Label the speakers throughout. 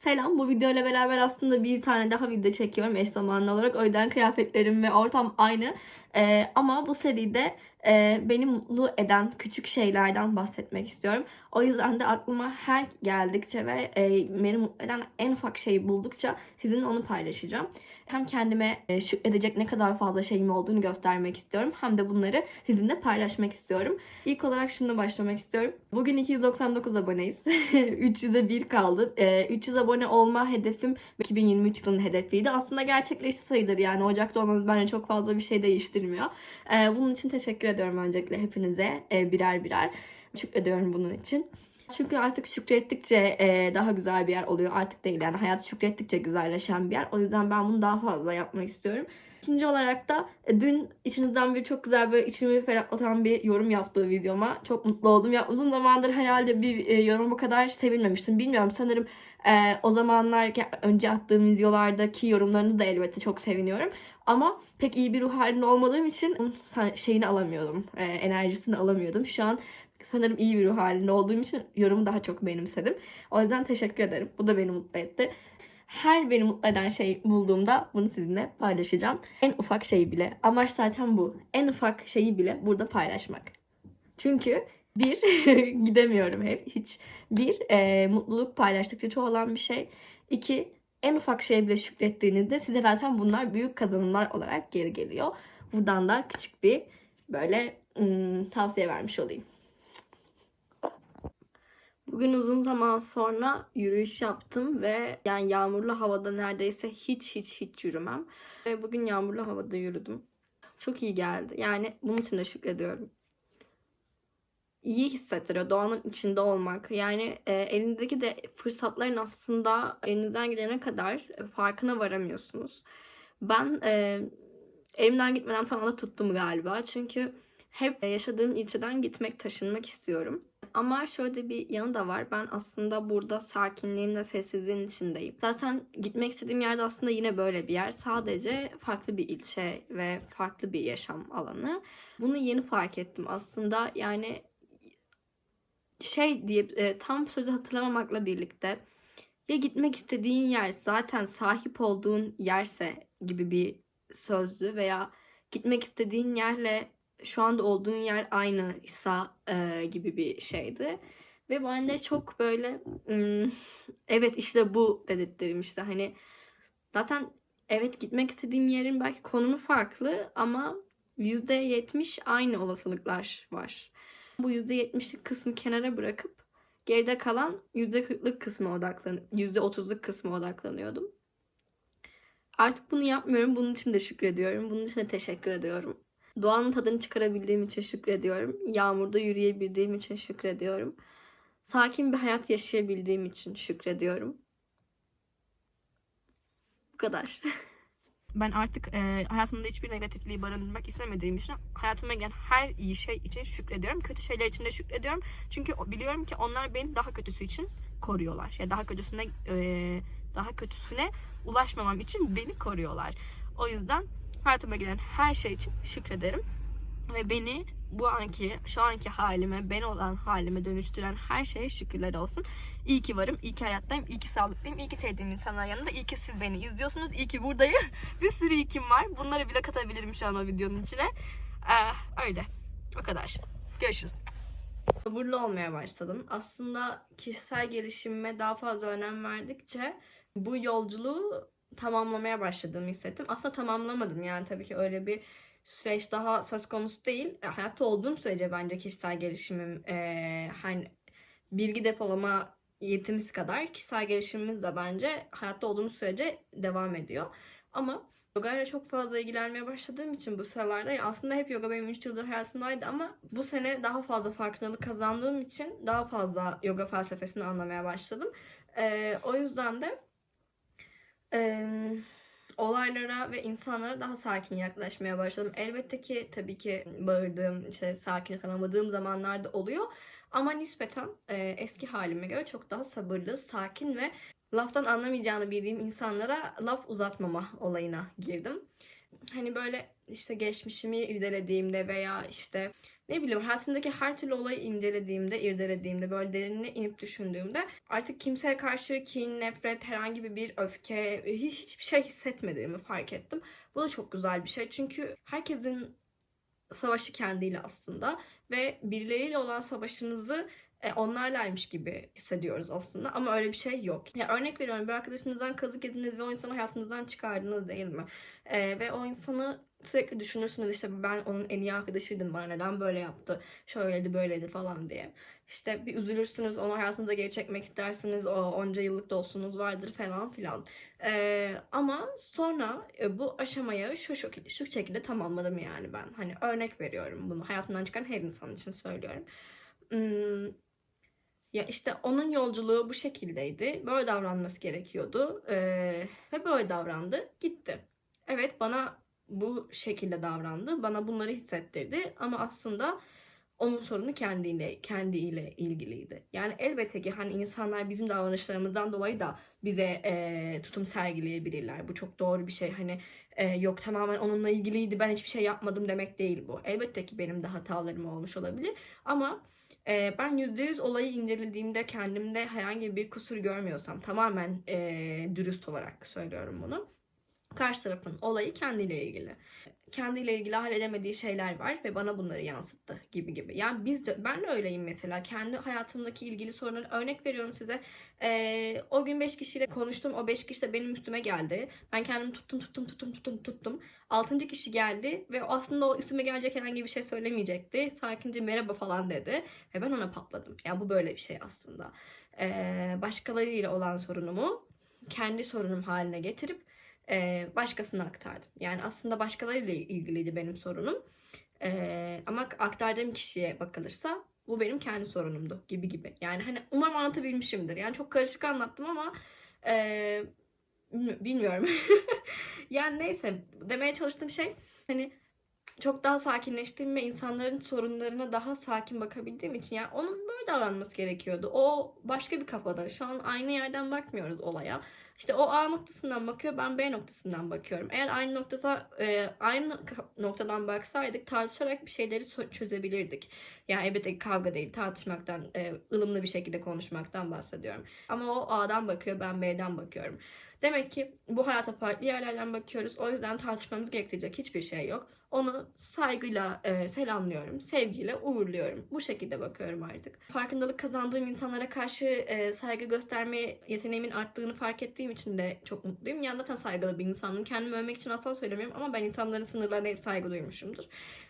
Speaker 1: Selam. Bu videoyla beraber aslında bir tane daha video çekiyorum eş zamanlı olarak. O yüzden kıyafetlerim ve ortam aynı. Ee, ama bu seride e, beni mutlu eden küçük şeylerden bahsetmek istiyorum. O yüzden de aklıma her geldikçe ve e, beni mutlu eden en ufak şeyi buldukça sizinle onu paylaşacağım. Hem kendime e, şükredecek ne kadar fazla şeyim olduğunu göstermek istiyorum. Hem de bunları sizinle paylaşmak istiyorum. İlk olarak şunu başlamak istiyorum. Bugün 299 aboneyiz. 300'e 1 kaldı. E, 300 abone olma hedefim 2023 yılının hedefiydi. Aslında gerçekleşti sayılır yani. Ocakta olmamız bence çok fazla bir şey değiştirmiyor. E, bunun için teşekkür ediyorum öncelikle hepinize e, birer birer. Şükrediyorum bunun için. Çünkü artık şükrettikçe e, daha güzel bir yer oluyor. Artık değil yani hayat şükrettikçe güzelleşen bir yer. O yüzden ben bunu daha fazla yapmak istiyorum. İkinci olarak da e, dün içinizden bir çok güzel böyle içimi ferahlatan bir yorum yaptığı videoma çok mutlu oldum. Ya uzun zamandır herhalde bir e, yorum bu kadar sevilmemiştim. Bilmiyorum sanırım e, o zamanlar önce attığım videolardaki yorumlarını da elbette çok seviniyorum. Ama pek iyi bir ruh halinde olmadığım için şeyini alamıyordum. e, enerjisini alamıyordum. Şu an sanırım iyi bir ruh halinde olduğum için yorumu daha çok benimsedim. O yüzden teşekkür ederim. Bu da beni mutlu etti. Her beni mutlu eden şey bulduğumda bunu sizinle paylaşacağım. En ufak şey bile. Amaç zaten bu. En ufak şeyi bile burada paylaşmak. Çünkü bir, gidemiyorum hep hiç. Bir, e, mutluluk paylaştıkça çoğalan bir şey. İki, en ufak şeye bile şükrettiğinizde size zaten bunlar büyük kazanımlar olarak geri geliyor. Buradan da küçük bir böyle ım, tavsiye vermiş olayım. Bugün uzun zaman sonra yürüyüş yaptım ve yani yağmurlu havada neredeyse hiç hiç hiç yürümem. Ve bugün yağmurlu havada yürüdüm. Çok iyi geldi. Yani bunun için de şükrediyorum. İyi hissettiriyor doğanın içinde olmak. Yani e, elinizdeki de fırsatların aslında elinizden gidene kadar farkına varamıyorsunuz. Ben e, elimden gitmeden tam da tuttum galiba. Çünkü hep yaşadığım ilçeden gitmek, taşınmak istiyorum. Ama şöyle bir yanı da var. Ben aslında burada sakinliğin ve sessizliğin içindeyim. Zaten gitmek istediğim yerde aslında yine böyle bir yer. Sadece farklı bir ilçe ve farklı bir yaşam alanı. Bunu yeni fark ettim aslında. Yani şey diye e, tam sözü hatırlamamakla birlikte ya gitmek istediğin yer zaten sahip olduğun yerse gibi bir sözdü veya gitmek istediğin yerle şu anda olduğun yer aynıysa e, gibi bir şeydi. Ve ben de çok böyle "Hmm, evet işte bu dedirttirmişti. Hani zaten evet gitmek istediğim yerin belki konumu farklı ama %70 aynı olasılıklar var. Bu %70'lik kısmı kenara bırakıp geride kalan %40'lık kısma odaklan %30'luk kısma odaklanıyordum. Artık bunu yapmıyorum. Bunun için de şükrediyorum. Bunun için de teşekkür ediyorum. Doğanın tadını çıkarabildiğim için şükrediyorum. Yağmurda yürüyebildiğim için şükrediyorum. Sakin bir hayat yaşayabildiğim için şükrediyorum. Bu kadar. Ben artık e, hayatımda hiçbir negatifliği barındırmak istemediğim için hayatıma gelen her iyi şey için şükrediyorum. Kötü şeyler için de şükrediyorum. Çünkü biliyorum ki onlar beni daha kötüsü için koruyorlar. Ya daha kötüsüne e, daha kötüsüne ulaşmamam için beni koruyorlar. O yüzden hayatıma gelen her şey için şükrederim. Ve beni bu anki, şu anki halime, ben olan halime dönüştüren her şeye şükürler olsun. İyi ki varım, iyi ki hayattayım, iyi ki sağlıklıyım, iyi ki sevdiğim insanlar yanında, iyi ki siz beni izliyorsunuz, iyi ki buradayım. Bir sürü iyi kim var. Bunları bile katabilirim şu an o videonun içine. Ee, öyle. O kadar. Görüşürüz. Sabırlı olmaya başladım. Aslında kişisel gelişimime daha fazla önem verdikçe bu yolculuğu tamamlamaya başladığımı hissettim. Aslında tamamlamadım yani tabii ki öyle bir süreç daha söz konusu değil. E, Hayatta olduğum sürece bence kişisel gelişimim e, hani bilgi depolama yetimiz kadar kişisel gelişimimiz de bence hayatta olduğumuz sürece devam ediyor. Ama yoga ile çok fazla ilgilenmeye başladığım için bu sıralarda aslında hep yoga benim 3 yıldır hayatımdaydı ama bu sene daha fazla farkındalık kazandığım için daha fazla yoga felsefesini anlamaya başladım. E, o yüzden de e, olaylara ve insanlara daha sakin yaklaşmaya başladım. Elbette ki tabii ki bağırdığım, işte sakin kalamadığım zamanlarda oluyor. Ama nispeten e, eski halime göre çok daha sabırlı, sakin ve laftan anlamayacağını bildiğim insanlara laf uzatmama olayına girdim.
Speaker 2: Hani böyle işte geçmişimi irdelediğimde veya işte ne bileyim hayatımdaki her türlü olayı incelediğimde, irdelediğimde, böyle derinine inip düşündüğümde artık kimseye karşı kin, nefret, herhangi bir, öfke, hiç, hiçbir şey hissetmediğimi fark ettim. Bu da çok güzel bir şey. Çünkü herkesin savaşı kendiyle aslında ve birileriyle olan savaşınızı e, onlarlaymış gibi hissediyoruz aslında ama öyle bir şey yok. Ya örnek veriyorum bir arkadaşınızdan kazık yediniz ve o insanı hayatınızdan çıkardınız değil mi? E, ve o insanı sürekli düşünürsünüz işte ben onun en iyi arkadaşıydım bana neden böyle yaptı şöyleydi böyleydi falan diye. İşte bir üzülürsünüz onu hayatınıza geri çekmek istersiniz o onca yıllık dostluğunuz vardır falan filan. E, ama sonra e, bu aşamayı şu şekilde, şu şekilde tamamladım yani ben. Hani örnek veriyorum bunu hayatımdan çıkan her insan için söylüyorum. Hmm, ya işte onun yolculuğu bu şekildeydi. Böyle davranması gerekiyordu. Ee, ve böyle davrandı. Gitti. Evet bana bu şekilde davrandı. Bana bunları hissettirdi. Ama aslında onun sorunu kendiyle, kendiyle ilgiliydi. Yani elbette ki hani insanlar bizim davranışlarımızdan dolayı da bize e, tutum sergileyebilirler. Bu çok doğru bir şey. Hani e, yok tamamen onunla ilgiliydi ben hiçbir şey yapmadım demek değil bu. Elbette ki benim de hatalarım olmuş olabilir. Ama ee, ben %100 olayı incelediğimde kendimde herhangi bir kusur görmüyorsam tamamen ee, dürüst olarak söylüyorum bunu. Karşı tarafın olayı kendiyle ilgili. Kendiyle ilgili halledemediği şeyler var ve bana bunları yansıttı gibi gibi. Yani biz de ben de öyleyim mesela. Kendi hayatımdaki ilgili sorunları örnek veriyorum size. Ee, o gün 5 kişiyle konuştum. O 5 kişi de benim üstüme geldi. Ben kendimi tuttum tuttum tuttum tuttum tuttum. Altıncı kişi geldi ve aslında o üstüme gelecek herhangi bir şey söylemeyecekti. Sakince merhaba falan dedi. Ve ben ona patladım. Yani bu böyle bir şey aslında. Ee, başkalarıyla olan sorunumu kendi sorunum haline getirip e, başkasına aktardım. Yani aslında başkalarıyla ilgiliydi benim sorunum. E, ama aktardığım kişiye bakılırsa bu benim kendi sorunumdu gibi gibi. Yani hani umarım anlatabilmişimdir. Yani çok karışık anlattım ama e, bilmiyorum. yani neyse demeye çalıştığım şey hani çok daha sakinleştiğim ve insanların sorunlarına daha sakin bakabildiğim için yani onun böyle davranması gerekiyordu. O başka bir kafada. Şu an aynı yerden bakmıyoruz olaya. İşte o A noktasından bakıyor, ben B noktasından bakıyorum. Eğer aynı noktada e, aynı noktadan baksaydık tartışarak bir şeyleri çözebilirdik. Yani elbette kavga değil, tartışmaktan, e, ılımlı bir şekilde konuşmaktan bahsediyorum. Ama o A'dan bakıyor, ben B'den bakıyorum. Demek ki bu hayata farklı yerlerden bakıyoruz. O yüzden tartışmamız gerektirecek hiçbir şey yok. Onu saygıyla e, selamlıyorum, sevgiyle uğurluyorum. Bu şekilde bakıyorum artık. Farkındalık kazandığım insanlara karşı e, saygı gösterme yeteneğimin arttığını fark ettiğim için de çok mutluyum. Yani zaten saygılı bir insanım. Kendimi övmek için asla söylemiyorum ama ben insanların sınırlarına hep saygı duymuşumdur.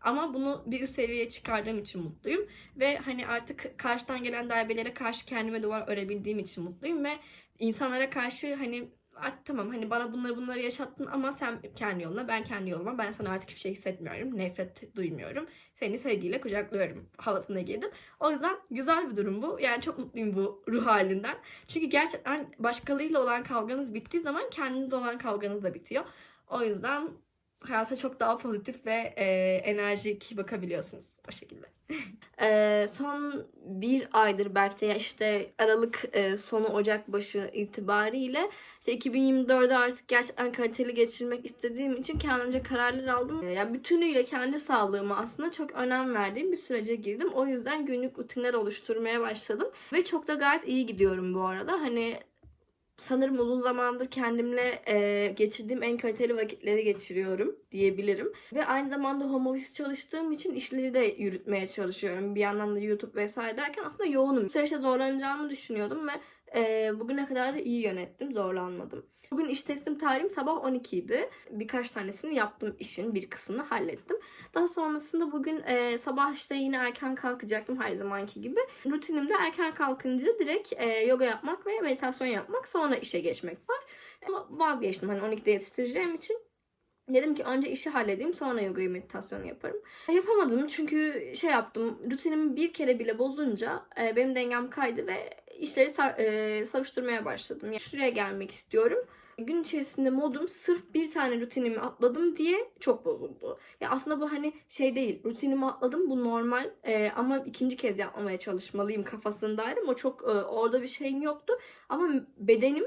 Speaker 2: Ama bunu bir üst seviyeye çıkardığım için mutluyum. Ve hani artık karşıdan gelen darbelere karşı kendime duvar örebildiğim için mutluyum. Ve insanlara karşı hani artık tamam hani bana bunları bunları yaşattın ama sen kendi yoluna ben kendi yoluma ben sana artık hiçbir şey hissetmiyorum. Nefret duymuyorum. Seni sevgiyle kucaklıyorum havasına girdim. O yüzden güzel bir durum bu. Yani çok mutluyum bu ruh halinden. Çünkü gerçekten başkalarıyla olan kavganız bittiği zaman kendinizle olan kavganız da bitiyor. O yüzden hayata çok daha pozitif ve e, enerjik bakabiliyorsunuz o şekilde. e, son bir aydır belki de işte Aralık e, sonu Ocak başı itibariyle işte 2024'de artık gerçekten kaliteli geçirmek istediğim için kendimce kararlar aldım. E, yani bütünüyle kendi sağlığıma aslında çok önem verdiğim bir sürece girdim. O yüzden günlük rutinler oluşturmaya başladım. Ve çok da gayet iyi gidiyorum bu arada. Hani sanırım uzun zamandır kendimle e, geçirdiğim en kaliteli vakitleri geçiriyorum diyebilirim. Ve aynı zamanda home office çalıştığım için işleri de yürütmeye çalışıyorum. Bir yandan da YouTube vesaire derken aslında yoğunum. Bu süreçte zorlanacağımı düşünüyordum ve e, bugüne kadar iyi yönettim, zorlanmadım. Bugün iş teslim tarihim sabah 12 idi. Birkaç tanesini yaptım işin bir kısmını hallettim. Daha sonrasında bugün e, sabah işte yine erken kalkacaktım her zamanki gibi. Rutinimde erken kalkınca direkt e, yoga yapmak ve meditasyon yapmak sonra işe geçmek var. Ama vazgeçtim hani 12'de yetiştireceğim için. Dedim ki önce işi halledeyim sonra yoga meditasyonu yaparım. Yapamadım çünkü şey yaptım rutinimi bir kere bile bozunca e, benim dengem kaydı ve işleri e, savuşturmaya başladım. Yani şuraya gelmek istiyorum. Gün içerisinde modum sırf bir tane rutinimi atladım diye çok bozuldu. Ya aslında bu hani şey değil. Rutinimi atladım bu normal e, ama ikinci kez yapmamaya çalışmalıyım kafasındaydım. O çok e, orada bir şeyim yoktu. Ama bedenim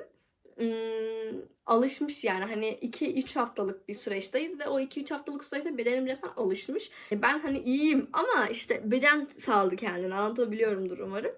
Speaker 2: ım, alışmış yani hani 2-3 haftalık bir süreçteyiz ve o 2-3 haftalık süreçte bedenim resmen alışmış. E, Ben hani iyiyim ama işte beden saldı kendini anlatabiliyorumdur umarım.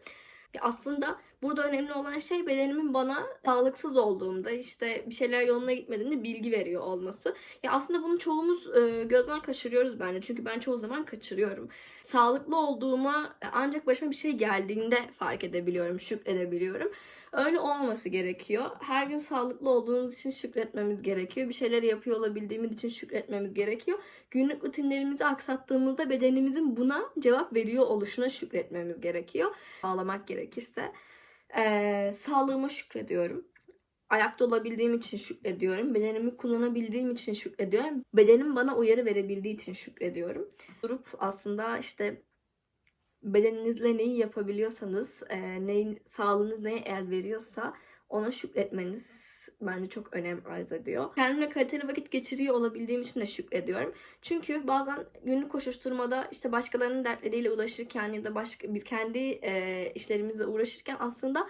Speaker 2: Aslında burada önemli olan şey bedenimin bana sağlıksız olduğumda işte bir şeyler yoluna gitmediğinde bilgi veriyor olması. Ya aslında bunu çoğumuz e, gözden kaçırıyoruz bence. Çünkü ben çoğu zaman kaçırıyorum. Sağlıklı olduğuma e, ancak başıma bir şey geldiğinde fark edebiliyorum, şükredebiliyorum. Öyle olmaması gerekiyor. Her gün sağlıklı olduğumuz için şükretmemiz gerekiyor. Bir şeyleri yapıyor olabildiğimiz için şükretmemiz gerekiyor. Günlük rutinlerimizi aksattığımızda bedenimizin buna cevap veriyor oluşuna şükretmemiz gerekiyor. Bağlamak gerekirse. Ee, sağlığıma şükrediyorum. Ayakta olabildiğim için şükrediyorum. Bedenimi kullanabildiğim için şükrediyorum. Bedenim bana uyarı verebildiği için şükrediyorum. Durup aslında işte bedeninizle neyi yapabiliyorsanız, e, neyin, sağlığınız neye el veriyorsa ona şükretmeniz bence çok önem arz ediyor. Kendimle kaliteli vakit geçiriyor olabildiğim için de şükrediyorum. Çünkü bazen günlük koşuşturmada işte başkalarının dertleriyle uğraşırken ya da başka bir kendi e, işlerimizle uğraşırken aslında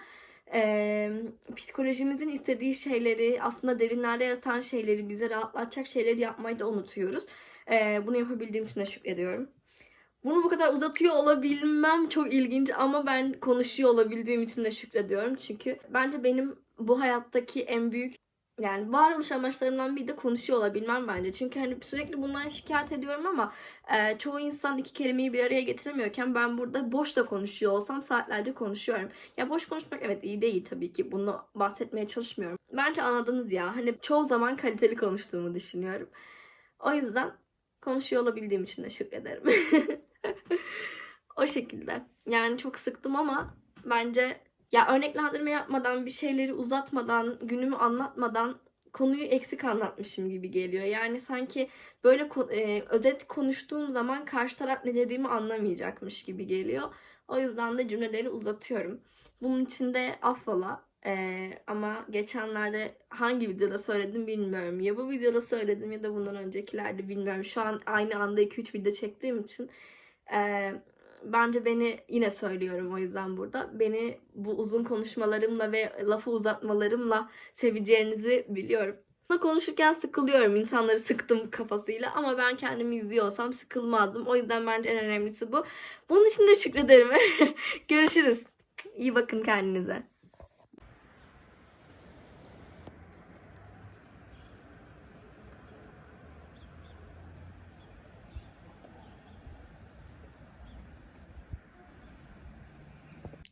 Speaker 2: e, psikolojimizin istediği şeyleri aslında derinlerde yatan şeyleri bize rahatlatacak şeyleri yapmayı da unutuyoruz. E, bunu yapabildiğim için de şükrediyorum. Bunu bu kadar uzatıyor olabilmem çok ilginç ama ben konuşuyor olabildiğim için de şükrediyorum. Çünkü bence benim bu hayattaki en büyük yani varoluş amaçlarımdan biri de konuşuyor olabilmem bence. Çünkü hani sürekli bundan şikayet ediyorum ama e, çoğu insan iki kelimeyi bir araya getiremiyorken ben burada boş da konuşuyor olsam saatlerce konuşuyorum. Ya boş konuşmak evet iyi değil tabii ki. Bunu bahsetmeye çalışmıyorum. Bence anladınız ya. Hani çoğu zaman kaliteli konuştuğumu düşünüyorum. O yüzden konuşuyor olabildiğim için de şükrederim. o şekilde. Yani çok sıktım ama bence ya örneklendirme yapmadan, bir şeyleri uzatmadan, günümü anlatmadan konuyu eksik anlatmışım gibi geliyor. Yani sanki böyle e, özet konuştuğum zaman karşı taraf ne dediğimi anlamayacakmış gibi geliyor. O yüzden de cümleleri uzatıyorum. Bunun için de affola. Ee, ama geçenlerde hangi videoda söyledim bilmiyorum. Ya bu videoda söyledim ya da bundan öncekilerde bilmiyorum. Şu an aynı anda 2-3 video çektiğim için bence beni yine söylüyorum o yüzden burada. Beni bu uzun konuşmalarımla ve lafı uzatmalarımla seveceğinizi biliyorum. Aslında Konuşurken sıkılıyorum. İnsanları sıktım kafasıyla ama ben kendimi izliyorsam sıkılmazdım. O yüzden bence en önemlisi bu. Bunun için de şükrederim. Görüşürüz. İyi bakın kendinize.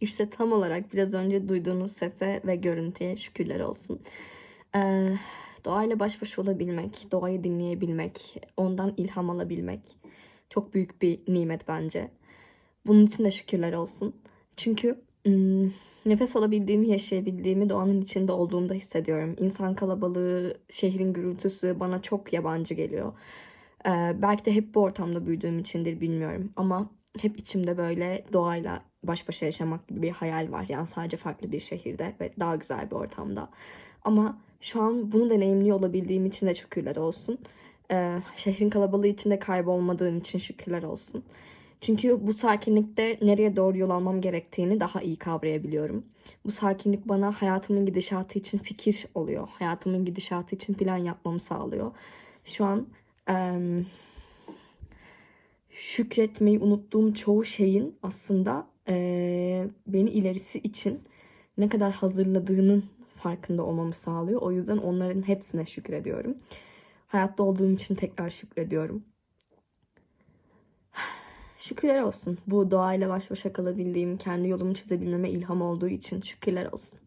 Speaker 2: İşte tam olarak biraz önce duyduğunuz sese ve görüntüye şükürler olsun. Ee, doğayla baş başa olabilmek, doğayı dinleyebilmek, ondan ilham alabilmek çok büyük bir nimet bence. Bunun için de şükürler olsun. Çünkü ım, nefes alabildiğimi, yaşayabildiğimi doğanın içinde olduğumda hissediyorum. İnsan kalabalığı, şehrin gürültüsü bana çok yabancı geliyor. Ee, belki de hep bu ortamda büyüdüğüm içindir bilmiyorum. Ama hep içimde böyle doğayla baş başa yaşamak gibi bir hayal var. Yani sadece farklı bir şehirde ve daha güzel bir ortamda. Ama şu an bunu deneyimliyor olabildiğim için de şükürler olsun. Ee, şehrin kalabalığı içinde kaybolmadığım için şükürler olsun. Çünkü bu sakinlikte nereye doğru yol almam gerektiğini daha iyi kavrayabiliyorum. Bu sakinlik bana hayatımın gidişatı için fikir oluyor. Hayatımın gidişatı için plan yapmamı sağlıyor. Şu an şükretmeyi unuttuğum çoğu şeyin aslında eee, beni ilerisi için ne kadar hazırladığının farkında olmamı sağlıyor. O yüzden onların hepsine şükrediyorum. Hayatta olduğum için tekrar şükrediyorum. Şükürler olsun. Bu doğayla baş başa kalabildiğim, kendi yolumu çizebilmeme ilham olduğu için şükürler olsun.